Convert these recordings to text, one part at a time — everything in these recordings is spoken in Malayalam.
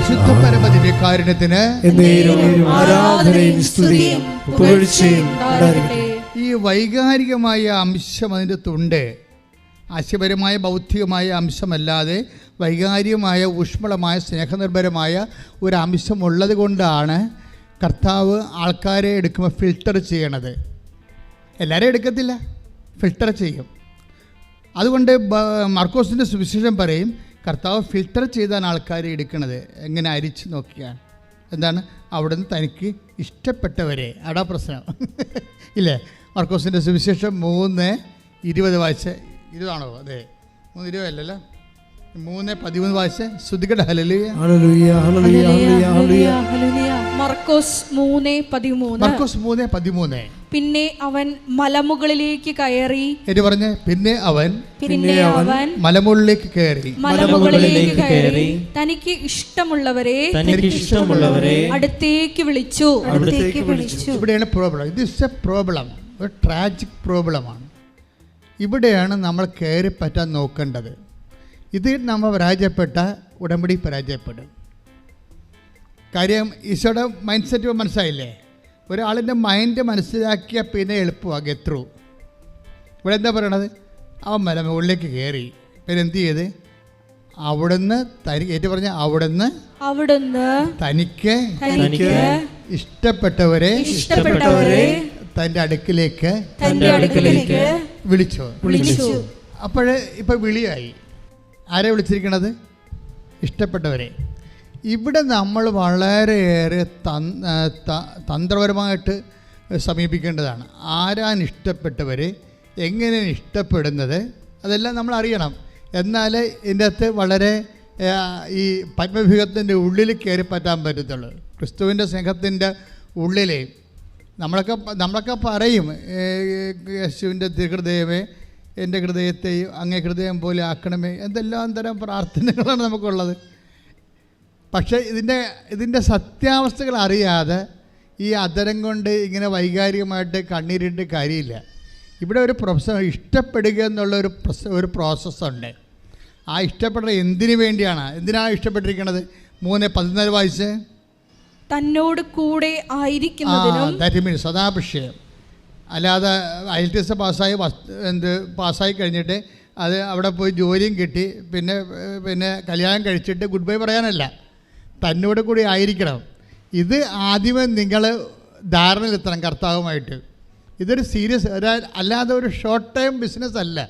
പരിശുദ്ധ ആരാധനയും സ്തുതിയും പുകഴ്ചയും ഈ വൈകാരികമായ അംശം അതിന്റെ തുണ്ട് ആശയപരമായ ബൗദ്ധികമായ അംശമല്ലാതെ വൈകാരികമായ ഊഷ്മളമായ സ്നേഹനിർഭരമായ ഒരു അംശം ഉള്ളത് കൊണ്ടാണ് കർത്താവ് ആൾക്കാരെ എടുക്കുമ്പോൾ ഫിൽട്ടർ ചെയ്യണത്. എല്ലാവരും എടുക്കത്തില്ല ഫിൽട്ടർ ചെയ്യും. അതുകൊണ്ട് മർക്കോസിന്റെ സുവിശേഷം പറയും കർത്താവ് ഫിൽട്ടർ ചെയ്താണ് ആൾക്കാരെ എടുക്കുന്നത് എങ്ങനെ അരിച്ച് നോക്കിയാൽ. എന്താണ്? അവിടുന്ന് തനിക്ക് ഇഷ്ടപ്പെട്ടവരെ. അടാ പ്രശ്നം. ഇല്ലേ? മർക്കോസിന്റെ സുവിശേഷം മൂന്ന് ഇരുപത് വായിച്ച ഇരുപതാണോ? അതെ. മൂന്ന് ഇരുപതല്ലല്ലോ മൂന്ന് പതിമൂന്ന് വായിച്ച ശ്രുതികട. ഹലലിയ ഹല്ലേലൂയ ഹല്ലേലൂയ ഹല്ലേലൂയ. ഹല്ലേലൂയ ഹല്ലേലൂയ. മർക്കോസ് മൂന്ന് പതിമൂന്ന്. മർക്കോസ് മൂന്ന് പതിമൂന്ന്. പിന്നെ അവൻ മലമുകളിലേക്ക് കയറി. എന്ന് പറഞ്ഞ് പിന്നെ അവൻ പിന്നെ അവൻ മലമുകളിലേക്ക് കയറി. മലമുകളിലേക്ക് കയറി. തനിക്ക് ഇഷ്ടമുള്ളവരെ തനിക്ക് ഇഷ്ടമുള്ളവരെ അടുത്തേക്ക് വിളിച്ചു. അടുത്തേക്ക് വിളിച്ചു. ഇവിടെയാണ് പ്രോബ്ലം ഇത് ഇസ് എ പ്രോബ്ലം ഒരു ട്രാജിക് പ്രോബ്ലമാണ് ഇവിടെയാണ് നമ്മൾ കയറി പറ്റാൻ നോക്കേണ്ടത്. ഇത് നമ്മൾ പരാജയപ്പെട്ട ഉടമ്പടി പരാജയപ്പെടും. കാര്യം ഈശോയുടെ മൈൻഡ് സെറ്റ് മനസ്സിലായില്ലേ? ഒരാളിന്റെ മൈൻഡ് മനസ്സിലാക്കിയ പിന്നെ എളുപ്പമാണ് ഗെറ്റ് ത്രൂ ഇവിടെ എന്താ പറയണത്? അവൻ മല മുകളിലേക്ക് കയറി പിന്നെ എന്ത് ചെയ്ത്? അവിടുന്ന് തനി ഏറ്റു പറഞ്ഞ അവിടുന്ന് അവിടുന്ന് തനിക്ക് തനിക്ക് ഇഷ്ടപ്പെട്ടവരെ ഇഷ്ടപ്പെട്ടവരെ തന്റെ അടുക്കിലേക്ക് തന്റെ അടുക്കലേക്ക് വിളിച്ചു. വിളിച്ചു. അപ്പോഴേ ഇപ്പോൾ വിളിയായി. ആരെ വിളിച്ചിരിക്കണത്? ഇഷ്ടപ്പെട്ടവരെ. ഇവിടെ നമ്മൾ വളരെയേറെ തന്ത്രപരമായിട്ട് സമീപിക്കേണ്ടതാണ്. ആരാൻ ഇഷ്ടപ്പെട്ടവർ എങ്ങനെയാണ് ഇഷ്ടപ്പെടുന്നത് അതെല്ലാം നമ്മൾ അറിയണം. എന്നാൽ ഇതിന്റെ അകത്ത് വളരെ ഈ പത്മഭ്യൂഹത്തിന്റെ ഉള്ളിൽ കയറി പറ്റാൻ പറ്റത്തുള്ളൂ. ക്രിസ്തുവിന്റെ സ്നേഹത്തിന്റെ ഉള്ളിൽ നമ്മളൊക്കെ നമ്മളൊക്കെ പറയും യേശുവിന്റെ തിരുഹൃദയമേ എന്റെ ഹൃദയത്തെയും അങ്ങേ ഹൃദയം പോലെ ആക്കണമേ എന്തെല്ലാം തരം പ്രാർത്ഥനകളാണ് നമുക്കുള്ളത്. പക്ഷേ ഇതിന്റെ ഇതിന്റെ സത്യാവസ്ഥകൾ അറിയാതെ ഈ അതരം കൊണ്ട് ഇങ്ങനെ വൈകാരികമായിട്ട് കണ്ണീരിട്ട് കാര്യമില്ല. ഇവിടെ ഒരു പ്രൊഫസർ ഇഷ്ടപ്പെടുക എന്നുള്ള ഒരു പ്രൊസ- ഒരു പ്രോസസ്സുണ്ട്. ആ ഇഷ്ടപ്പെടുന്നത് എന്തിനു വേണ്ടിയാണ്? എന്തിനാണ് ഇഷ്ടപ്പെട്ടിരിക്കുന്നത്? മൂന്ന് പതിനാല് വയസ്സ്? തന്നോട് കൂടെ ആയിരിക്കുന്നതിനും സദാഭിഷയം അല്ലാതെ ഐ ടി എസ് പാസ്സായി എന്ത് പാസ്സായി കഴിഞ്ഞിട്ട് അത് അവിടെ പോയി ജോലിയും കിട്ടി. പിന്നെ പിന്നെ കല്യാണം കഴിച്ചിട്ട് ഗുഡ് ബൈ പറയാനല്ല. തന്നോട് കൂടി ആയിരിക്കണം. ഇത് ആദ്യമേ നിങ്ങൾ ധാരണയിലെത്തണം കർത്താവുമായിട്ട്. ഇതൊരു സീരിയസ് ഒരു അല്ലാതെ ഒരു ഷോർട്ട് ടൈം ബിസിനസ് അല്ല.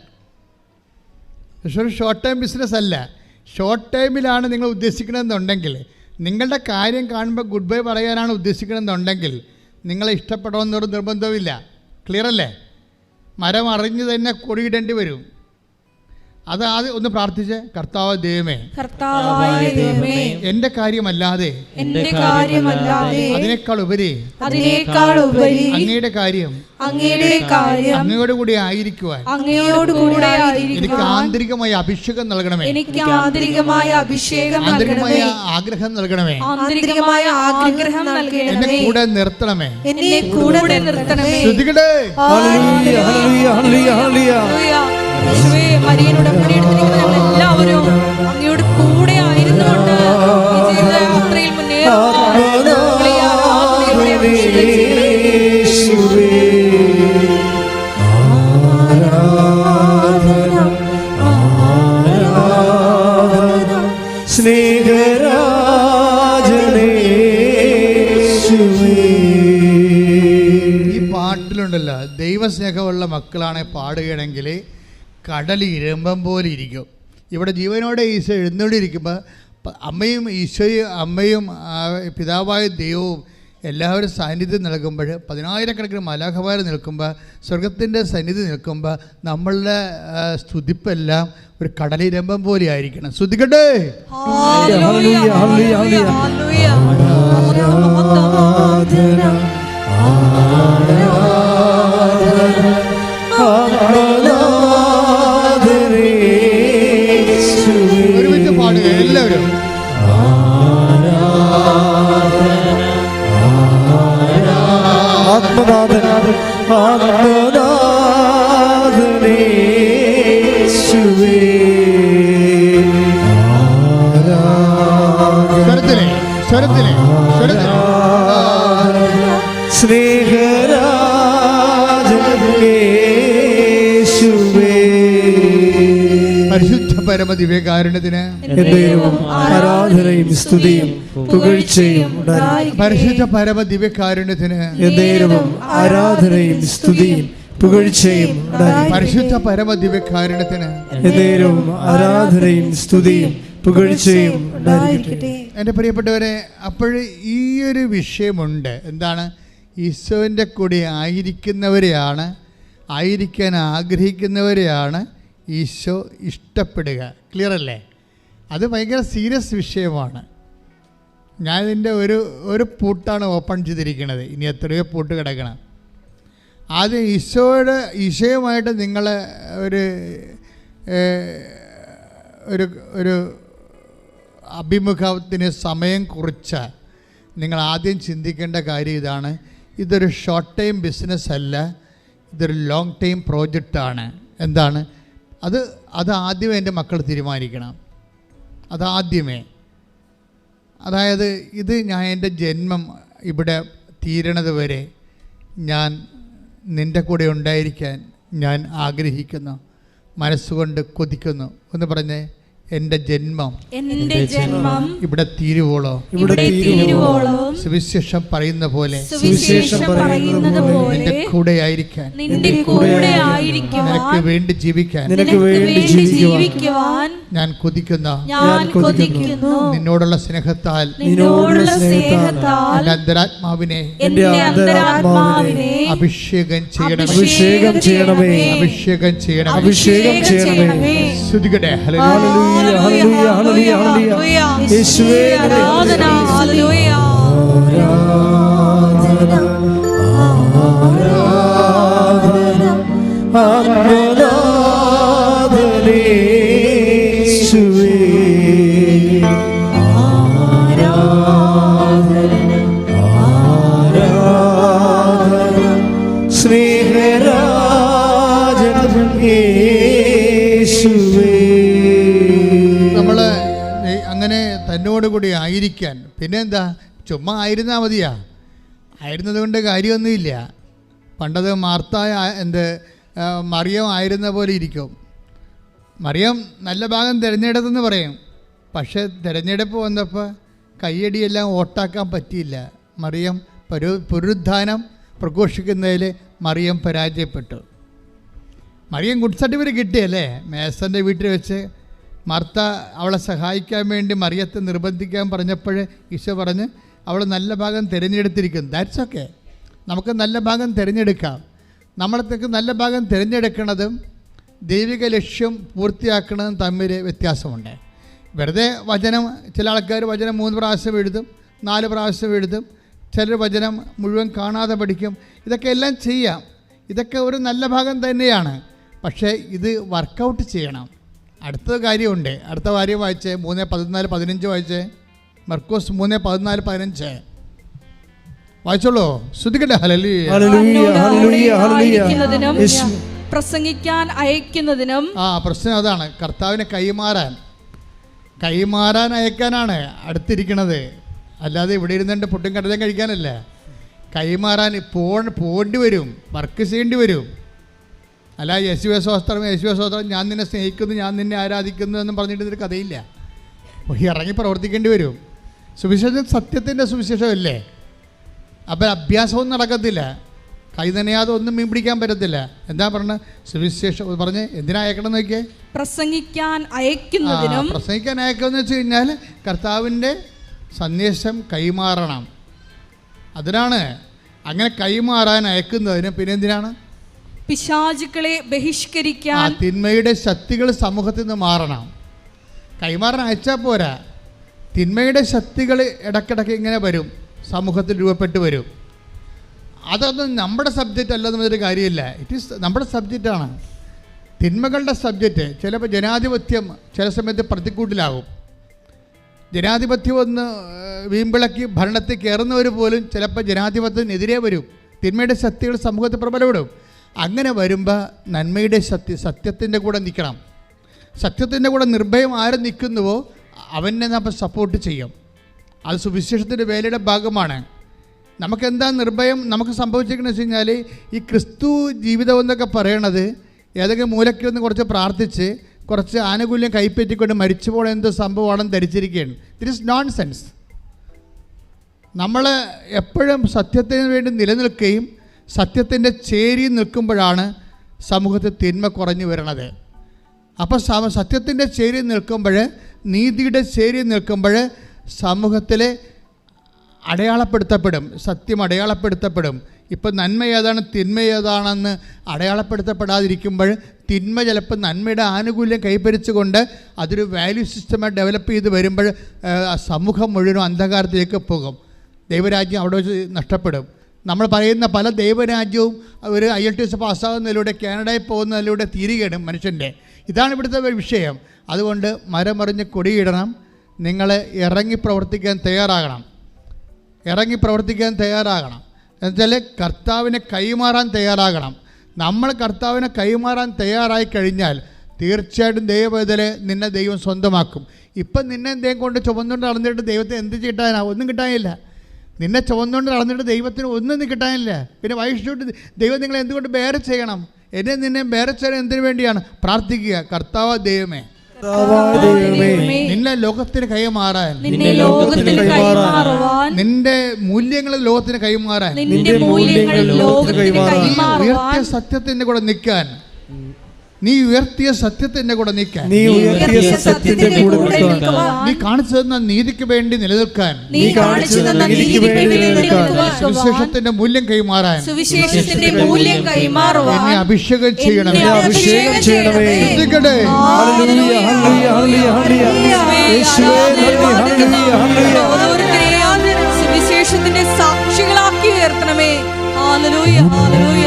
ഒരു ഷോർട്ട് ടൈം ബിസിനസ് അല്ല. ഷോർട്ട് ടൈമിലാണ് നിങ്ങൾ ഉദ്ദേശിക്കണമെന്നുണ്ടെങ്കിൽ നിങ്ങളുടെ കാര്യം കാണുമ്പോൾ ഗുഡ് ബൈ പറയാനാണ് ഉദ്ദേശിക്കണമെന്നുണ്ടെങ്കിൽ നിങ്ങളെ ഇഷ്ടപ്പെടണമെന്നൊരു നിർബന്ധവുമില്ല. ക്ലിയർ അല്ലേ? മരം അറിഞ്ഞ് തന്നെ കൊടിയിടേണ്ടി വരും. അത് ആദ്യം ഒന്ന് പ്രാർത്ഥിച്ച്. കർത്താവ് ദൈവമേ കർത്താവായ ദൈവമേ എന്റെ കാര്യമല്ലാതെ എന്റെ കാര്യമല്ലാതെ അതിനേക്കാൾ ഉപരി അതിനേക്കാൾ ഉപരി അങ്ങയുടെ കാര്യം അങ്ങയുടെ കാര്യം അങ്ങയോട് കൂടി ആയിരിക്കുവാൻ അങ്ങയോട് കൂടെ എനിക്ക് ആന്തരികമായ അഭിഷേകം നൽകണമേ. എനിക്ക് ആന്തരികമായ അഭിഷേകം ആന്തരികമായ ആഗ്രഹം നൽകണമേ. ആന്തരികമായ ആഗ്രഹം എന്നെ നൽകണമേ. കൂടെ നിർത്തണമേ. എന്നെ കൂടെ നിർത്തണമേ. ഹല്ലേലൂയ ഹല്ലേലൂയ ഹല്ലേലൂയ. ഹല്ലേലൂയ. യേശുവേ, മരിയനോട് ഉടമ്പടി എടുത്തിരിക്കുന്ന ഞങ്ങൾ എല്ലാവരും അങ്ങയോട് കൂടെ ആയിരുന്നുകൊണ്ട് യാത്രയിൽ ഈ പാട്ടിലുണ്ടല്ലോ ദൈവസ്നേഹമുള്ള മക്കളാണ് പാടുകയാണെങ്കിൽ കടൽ ഇരമ്പം പോലെ ഇരിക്കും ഇവിടെ ജീവനോടെ ഈശോ എഴുന്നോണ്ടിരിക്കുമ്പോൾ അമ്മയും ഈശോയും അമ്മയും പിതാവായ ദൈവവും എല്ലാവരും സാന്നിധ്യം നൽകുമ്പോൾ പതിനായിരക്കണക്കിന് മലാഖമാർ നിൽക്കുമ്പോൾ സ്വർഗത്തിന്റെ സന്നിധി നിൽക്കുമ്പോൾ നമ്മളുടെ സ്തുതിപ്പെല്ലാം ഒരു കടലിരമ്പം പോലെ ആയിരിക്കണം ശ്രുതിക്കട്ടെ ഹല്ലേലൂയ, ഹല്ലേലൂയ, ഹല്ലേലൂയ. ആരാധന ആരാധന. സ്വരത്തിൽ സ്വരത്തിൽ. സ്നേഹരാജൻ പരിശുദ്ധ പരമ ദിവ്യകാരുണ്യത്തിന് എന്നേരവും ആരാധനയും സ്തുതിയും പുകഴ്ചയും പരിശുദ്ധ പരമ ദിവ്യകാരുണ്യത്തിന് എന്നേരവും ആരാധനയും സ്തുതിയും പുകഴ്ചയും പരിശുദ്ധ പരമ ദിവ്യകാരുണ്യത്തിന് എന്നേരവും ആരാധനയും സ്തുതിയും പുകഴ്ചയും ഉണ്ടായിരിക്കട്ടെ. എന്റെ പ്രിയപ്പെട്ടവരെ അപ്പോൾ ഈ ഒരു വിഷയമുണ്ട്. എന്താണ്? ഈശോന്റെ കൂടെ ആയിരിക്കുന്നവരെയാണ് ആയിരിക്കാൻ ആഗ്രഹിക്കുന്നവരെയാണ് ഈശോ ഇഷ്ടപ്പെടുക. ക്ലിയർ അല്ലേ? അത് ഭയങ്കര സീരിയസ് വിഷയമാണ്. ഞാനിതിന്റെ ഒരു ഒരു പൂട്ടാണ് ഓപ്പൺ ചെയ്തിരിക്കുന്നത്. ഇനി എത്രയോ പൂട്ട് കിടക്കണം. ആദ്യം ഈശോയുടെ ഈശോയുമായിട്ട് നിങ്ങൾ ഒരു ഒരു ഒരു അഭിമുഖത്തിന് സമയം കുറിച്ച നിങ്ങൾ ആദ്യം ചിന്തിക്കേണ്ട കാര്യം ഇതാണ്. ഇതൊരു ഷോർട്ട് ടൈം ബിസിനസ് അല്ല. ഇതൊരു ലോങ് ടൈം പ്രോജക്റ്റാണ് എന്താണ്? അത് അത് ആദ്യമേ എന്റെ മക്കൾ തീരുമാനിക്കണം. അതാദ്യമേ അതായത് ഇത് ഞാൻ എന്റെ ജന്മം ഇവിടെ തീരണത് വരെ ഞാൻ നിന്റെ കൂടെ ഉണ്ടായിരിക്കാൻ ഞാൻ ആഗ്രഹിക്കുന്നു. മനസ്സുകൊണ്ട് കൊതിക്കുന്നു. എന്ന് പറഞ്ഞേ. എന്റെ ജന്മം. എന്റെ ജന്മം. ഇവിടെ തീരുവോളോ. ഇവിടെ തീരുവോളോ. സുവിശേഷം പറയുന്ന പോലെ. സുവിശേഷം പറയുന്നത് പോലെ. നിന്റെ കൂടെ ആയിരിക്കാൻ. നിന്റെ കൂടെ ആയിരിക്കാൻ നിനക്ക് വേണ്ടി ജീവിക്കാൻ. നിനക്ക് വേണ്ടി ജീവിക്കുവാൻ. ഞാൻ കൊതിക്കുന്ന ഞാൻ കൊതിക്കുന്നു. നിന്നോടുള്ള സ്നേഹത്താൽ നിന്നോടുള്ള സ്നേഹത്താൽ എന്റെ അന്തരാത്മാവിനെ അഭിഷേകം ചെയ്യണമേ. അഭിഷേകം ചെയ്യണമേ. അഭിഷേകം ചെയ്യണമേ. അഭിഷേകം ചെയ്യണമേ. ശ്രുതികട്ടെ. ഹല്ലേലൂയ, ഹല്ലേലൂയ, ഹല്ലേലൂയ, ഹല്ലേലൂയ. യേശുവേ, ആരാധന ഹല്ലേലൂയ. ആത്മനാഥനേശുവേ. കൂടി ആയിരിക്കാൻ പിന്നെ എന്താ ചുമ്മാ ആയിരുന്നാൽ മതിയാ. ആയിരുന്നത് കൊണ്ട് കാര്യമൊന്നുമില്ല. പണ്ടത് മാർത്തായ എന്ത് മറിയം ആയിരുന്ന പോലെ ഇരിക്കും. മറിയം നല്ല ഭാഗം തിരഞ്ഞെടുത്തെന്ന് പറയും. പക്ഷേ തിരഞ്ഞെടുപ്പ് വന്നപ്പോൾ കയ്യടിയെല്ലാം ഓട്ടാക്കാൻ പറ്റിയില്ല. മറിയം പരു പുനരുദ്ധാനം പ്രഘോഷിക്കുന്നതിൽ മറിയം പരാജയപ്പെട്ടു. മറിയം ഗുഡ് സർട്ടിഫിക്കറ്റ് കിട്ടിയല്ലേ? മേസന്റെ വീട്ടിൽ വെച്ച് മർത്ത അവളെ സഹായിക്കാൻ വേണ്ടി മറിയത്തെ നിർബന്ധിക്കാൻ പറഞ്ഞപ്പോൾ ഈശോ പറഞ്ഞ് അവൾ നല്ല ഭാഗം തിരഞ്ഞെടുത്തിരിക്കും ദാറ്റ്സ് ഓക്കെ നമുക്ക് നല്ല ഭാഗം തിരഞ്ഞെടുക്കാം. നമ്മളത്തേക്ക് നല്ല ഭാഗം തിരഞ്ഞെടുക്കുന്നതും ദൈവിക ലക്ഷ്യം പൂർത്തിയാക്കുന്നതും തമ്മിൽ വ്യത്യാസമുണ്ട്. വെറുതെ വചനം ചില ആൾക്കാർ വചനം മൂന്ന് പ്രാവശ്യം എഴുതും നാല് പ്രാവശ്യം എഴുതും ചിലർ വചനം മുഴുവൻ കാണാതെ പഠിക്കും. ഇതൊക്കെ എല്ലാം ചെയ്യാം. ഇതൊക്കെ ഒരു നല്ല ഭാഗം തന്നെയാണ്. പക്ഷേ ഇത് വർക്കൗട്ട് ചെയ്യണം. അടുത്ത കാര്യമുണ്ട്. അടുത്ത കാര്യം വായിച്ചേ. മൂന്ന് പതിനാല് പതിനഞ്ച് വായിച്ചേ. മർക്കോസ് മൂന്ന് പതിനാല് പതിനഞ്ച്. വായിച്ചോളൂ. ശ്രദ്ധിക്കട്ടെ. ഹല്ലേലൂയ, ഹല്ലേലൂയ, ഹല്ലേലൂയ. യേശു. പ്രസംഗിക്കാൻ അയക്കുന്നതിനും ആ പ്രശ്നം അതാണ്. കർത്താവിനെ കൈമാറാൻ. കൈമാറാൻ അയക്കാനാണ് അടുത്തിരിക്കണത് അല്ലാതെ ഇവിടെ ഇരുന്നുകൊണ്ട് പുട്ടും കടലും കഴിക്കാനല്ല. കൈമാറാൻ പോ പോണ്ടി വരും. വർക്ക് ചെയ്യേണ്ടി വരും. അല്ല യേശു യേശോസ്ത്രം യേശു യേശോസ്ത്രം ഞാൻ നിന്നെ സ്നേഹിക്കുന്നു ഞാൻ നിന്നെ ആരാധിക്കുന്നു എന്നും പറഞ്ഞിട്ട് ഇതൊരു കഥയില്ല. ഇറങ്ങി പ്രവർത്തിക്കേണ്ടി വരും. സുവിശേഷം സത്യത്തിന്റെ സുവിശേഷമല്ലേ? അപ്പം അഭ്യാസമൊന്നും നടക്കത്തില്ല. കൈ നനയാതെ ഒന്നും മീൻ പിടിക്കാൻ പറ്റത്തില്ല. എന്താ പറഞ്ഞ? സുവിശേഷം പറഞ്ഞ് എന്തിനാ അയക്കണം നോക്കിയേ? പ്രസംഗിക്കാൻ അയക്കുന്നതിനും പ്രസംഗിക്കാൻ അയക്കുമെന്ന് വെച്ച് കഴിഞ്ഞാൽ കർത്താവിന്റെ സന്ദേശം കൈമാറണം. അതിനാണ് അങ്ങനെ കൈമാറാൻ അയക്കുന്നതിന് പിന്നെ എന്തിനാണ്? പിശാചുക്കളെ ബഹിഷ്കരിക്കാൻ തിന്മയുടെ ശക്തികൾ സമൂഹത്തിൽ നിന്ന് മാറണം. കൈമാറാൻ അയച്ചാൽ പോരാ. തിന്മയുടെ ശക്തികൾ ഇടയ്ക്കിടയ്ക്ക് ഇങ്ങനെ വരും. സമൂഹത്തിൽ രൂപപ്പെട്ട് വരും. അതൊന്നും നമ്മുടെ സബ്ജക്റ്റ് അല്ല എന്നൊരു കാര്യമില്ല. ഇറ്റ് ഈസ് നമ്മുടെ സബ്ജക്റ്റാണ് തിന്മകളുടെ സബ്ജക്റ്റ് ചിലപ്പോൾ ജനാധിപത്യം ചില സമയത്ത് പ്രതിക്കൂട്ടിലാകും. ജനാധിപത്യം ഒന്ന് വീമ്പിളക്കി ഭരണത്തിൽ കയറുന്നവർ പോലും ചിലപ്പോൾ ജനാധിപത്യത്തിനെതിരെ വരും. തിന്മയുടെ ശക്തികൾ സമൂഹത്തിൽ പ്രബലപ്പെടും. അങ്ങനെ വരുമ്പോൾ നന്മയുടെ സത്യ സത്യത്തിന്റെ കൂടെ നിൽക്കണം സത്യത്തിന്റെ കൂടെ നിർഭയം ആര് നിൽക്കുന്നുവോ അവനെ നമ്മൾ സപ്പോർട്ട് ചെയ്യും. അത് സുവിശേഷത്തിന്റെ വേലയുടെ ഭാഗമാണ്. നമുക്കെന്താ നിർഭയം നമുക്ക് സംഭവിച്ചിരിക്കുന്നത് വെച്ച് കഴിഞ്ഞാൽ ഈ ക്രിസ്തു ജീവിതം എന്നൊക്കെ പറയണത് ഏതെങ്കിലും മൂലയ്ക്ക് ഒന്ന് കുറച്ച് പ്രാർത്ഥിച്ച് കുറച്ച് ആനുകൂല്യം കൈപ്പറ്റിക്കൊണ്ട് മരിച്ചു പോകണം എന്ത് സംഭവമാണെന്ന് ധരിച്ചിരിക്കുകയാണ്. ദിറ്റ് ഇസ് നോൺ സെൻസ് നമ്മൾ എപ്പോഴും സത്യത്തിന് വേണ്ടി നിലനിൽക്കുകയും സത്യത്തിന്റെ ചേരി നിൽക്കുമ്പോഴാണ് സമൂഹത്തിൽ തിന്മ കുറഞ്ഞു വരണത്. അപ്പോൾ സത്യത്തിന്റെ ചേരി നിൽക്കുമ്പോൾ നീതിയുടെ ചേരി നിൽക്കുമ്പോൾ സമൂഹത്തിൽ അടയാളപ്പെടുത്തപ്പെടും സത്യം അടയാളപ്പെടുത്തപ്പെടും. ഇപ്പം നന്മ ഏതാണ് തിന്മ ഏതാണെന്ന് അടയാളപ്പെടുത്തപ്പെടാതിരിക്കുമ്പോൾ തിന്മ ചിലപ്പോൾ നന്മയുടെ ആനുകൂല്യം കൈപ്പരിച്ചുകൊണ്ട് അതൊരു വാല്യൂ സിസ്റ്റമായി ഡെവലപ്പ് ചെയ്ത് വരുമ്പോൾ സമൂഹം മുഴുവനും അന്ധകാരത്തിലേക്ക് പോകും. ദൈവരാജ്യം അവിടെ വെച്ച് നഷ്ടപ്പെടും. നമ്മൾ പറയുന്ന പല ദൈവരാജ്യവും ഒരു ഐ എൽ ടി എസ് പാസ്സാകുന്നതിലൂടെ കാനഡയിൽ പോകുന്നതിലൂടെ തീരുകയാണ് മനുഷ്യന്റെ. ഇതാണ് ഇവിടുത്തെ വിഷയം. അതുകൊണ്ട് മരമറിഞ്ഞ് കൊടിയിടണം. നിങ്ങൾ ഇറങ്ങി പ്രവർത്തിക്കാൻ തയ്യാറാകണം. ഇറങ്ങി പ്രവർത്തിക്കാൻ തയ്യാറാകണം. എന്നുവെച്ചാൽ കർത്താവിനെ കൈമാറാൻ തയ്യാറാകണം. നമ്മൾ കർത്താവിനെ കൈമാറാൻ തയ്യാറായി കഴിഞ്ഞാൽ തീർച്ചയായിട്ടും ദൈവവേദന നിന്നെ ദൈവം സ്വന്തമാക്കും. ഇപ്പം നിന്നെ എന്തെങ്കിലും കൊണ്ട് ചുമന്നുകൊണ്ട് നടന്നിട്ട് ദൈവത്തെ എന്ത് കിട്ടാനാ ഒന്നും കിട്ടാനില്ല. നിന്നെ ചുവന്നുകൊണ്ട് നടന്നിട്ട് ദൈവത്തിന് ഒന്നും കിട്ടാനില്ല. പിന്നെ വൈഷ്ണു ദൈവം നിങ്ങളെ എന്തുകൊണ്ട് ബേറെ ചെയ്യണം? എന്നെ നിന്നെ ബേറെ ചെയ്യാൻ എന്തിനു വേണ്ടിയാണ്? പ്രാർത്ഥിക്കുക. കർത്താവ് ദൈവമേ. നിന്നെ ലോകത്തിന് കൈമാറാൻ. നിന്നെ ലോകത്തിന് കൈമാറുവാൻ. നിന്റെ മൂല്യങ്ങൾ ലോകത്തിന് കൈമാറാൻ. ഉയർത്തിയ സത്യത്തിന്റെ കൂടെ നിൽക്കാൻ. നീ ഉയർത്തിയ സത്യത്തിന്റെ കൂടെ നിൽക്കാൻ നീ ഉയർത്തിയ സത്യത്തിന്റെ കൂടെ നീ കാണിച്ചു തന്ന നീതിക്ക് വേണ്ടി നിലനിൽക്കാൻ. നീ കാണിച്ചു തന്ന നീതിക്ക് വേണ്ടി നിലനിൽക്കാൻ. സുവിശേഷത്തിന്റെ മൂല്യം കൈമാറാൻ. സുവിശേഷത്തിന്റെ മൂല്യം കൈമാറുവാൻ. എന്നെ അഭിഷേകം ചെയ്യണമേ. അഭിഷേകം ചെയ്യണമേ. ശ്രദ്ധിക്കട്ടെ. ഹല്ലേലൂയ ഹല്ലേലൂയ ഹല്ലേലൂയ ഹല്ലേലൂയ. യേശുവേ ഹല്ലേലൂയ ഹല്ലേലൂയ സുവിശേഷത്തിന്റെ സാക്ഷികളാക്കി ഉയർത്തണമേ. ഹാലലൂയ ഹാലലൂയ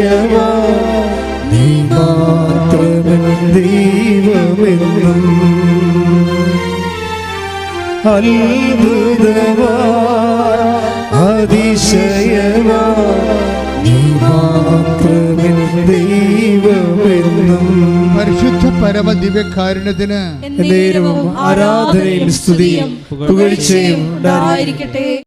അത്ഭുതമാ അതിശയമാ നീ മാത്രമേ ദൈവമെന്നും പരിശുദ്ധ പരമ ദിവ്യകാരുണ്യത്തിന് ആരാധനയും സ്തുതിയും പുകഴ്ചയും ഉണ്ടായിരിക്കട്ടെ.